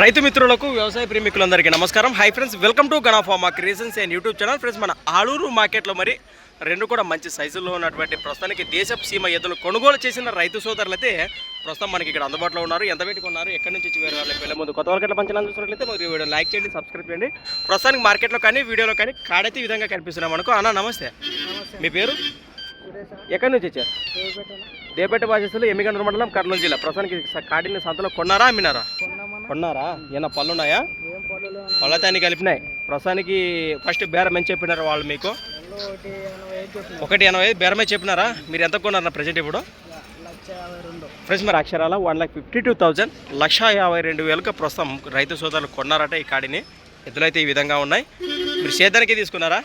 రైతు మిత్రులకు వ్యవసాయ ప్రేమికులందరికీ నమస్కారం. Hi friends welcome to గణాఫామా creations and YouTube channel friends మన ఆలూరు మార్కెట్లో మరి రెండు కూడా మంచి సైజుల్లో ఉన్నటువంటి ప్రస్తుతానికి దేశపు సీమ ఎద్దులు కొనుగోలు చేసిన రైతు సోదరులు అయితే ప్రస్తుతం మనకి ఇక్కడ అందుబాటులో ఉన్నారు. ఎంత పెట్టుకున్నారు ఎక్కడి నుంచి వచ్చి వేరే వాళ్ళకి వెళ్ళే ముందు కొత్త వాళ్ళకి పంచాలని చూసినట్లయితే మరి వీడియో లైక్ చేయండి సబ్స్క్రైబ్ చేయండి. ప్రస్తుతానికి మార్కెట్లో కానీ వీడియోలో కానీ కాడైతే ఈ విధంగా కనిపిస్తున్నాం అనుకో. అన్న నమస్తే. మీ పేరు? ఎక్కడి నుంచి వచ్చారు? దేపేట బాధ్యతలు ఎమ్మిగండ్ర మండలం కర్నూలు జిల్లా. ప్రస్తుతానికి కాటిని సంతలో కొన్నారా అమ్మినారా? కొన్నారా? ఏమన్నా పళ్ళు ఉన్నాయా పళ్ళతో అన్ని కలిపినాయి. ప్రస్తుతానికి ఫస్ట్ బేరం ఏం చెప్పినారు వాళ్ళు మీకు? ఒకటి ఎనభై ఐదు బేరమే చెప్పినారా? మీరు ఎంత కొన్నారా ప్రజెంట్ ఇప్పుడు? ఫ్రెండ్స్ మరి అక్షరాల one lakh fifty two thousand లక్ష యాభై రెండు వేలకు ప్రస్తుతం రైతు సోదరులు కొన్నారట ఈ కాడిని. ఎద్దులైతే ఈ విధంగా ఉన్నాయి. మీరు సేద్యానికి తీసుకున్నారా?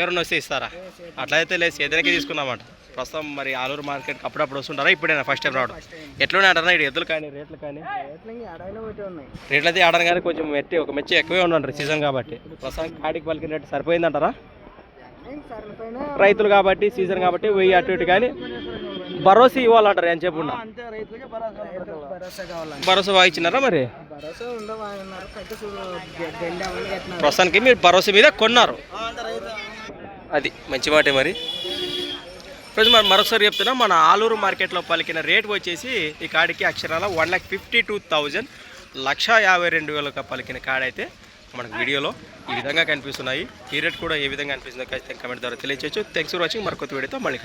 ఎవరైనా వస్తే ఇస్తారా? అట్లయితే లేదు సేద్యానికి తీసుకున్నామంట. ప్రస్తుతం మరి ఆలూరు మార్కెట్కి అప్పుడప్పుడు వస్తుంటారా? ఇప్పుడైనా? ఫస్ట్ టైం రావడం. ఎట్లనే అంటారా? ఇటు ఎద్దులు కానీ రేట్లు కానీ? రేట్లు అయితే ఆడడం కానీ కొంచెం మెట్టి ఒక మెచ్చి ఎక్కువే ఉండండి సీజన్ కాబట్టి. ప్రస్తుతం కాడికి పలికిన రేటు సరిపోయిందంటారా? రైతులు కాబట్టి సీజన్ కాబట్టి వెయ్యి అటు ఇటు కానీ భరోసా ఇవ్వాలంటారు ఏం చెప్పున్నా భరోసా వాయించినారా మరి? ప్రస్తుతానికి మీరు భరోసా మీద కొన్నారు. అది మంచి మాటే మరి. ఫ్రెండ్స్ మరి మరొకసారి చెప్తున్నా మన ఆలూరు మార్కెట్లో పలికిన రేట్ వచ్చేసి ఈ కాడికి అక్షరాల one lakh fifty two thousand లక్ష యాభై రెండు వేలకు పలికిన కాడైతే మనకు వీడియోలో ఈ విధంగా కనిపిస్తున్నాయి. ఈ రేట్ కూడా ఏ విధంగా అనిపిస్తుందో ఖచ్చితంగా కమెంట్ ద్వారా తెలియచేయచ్చు. థ్యాంక్స్ ఫర్ వాచింగ్ మరొక వీడియోతో మళ్ళీ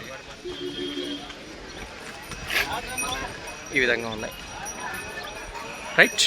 ఈ విధంగా ఉన్నాయి. రైట్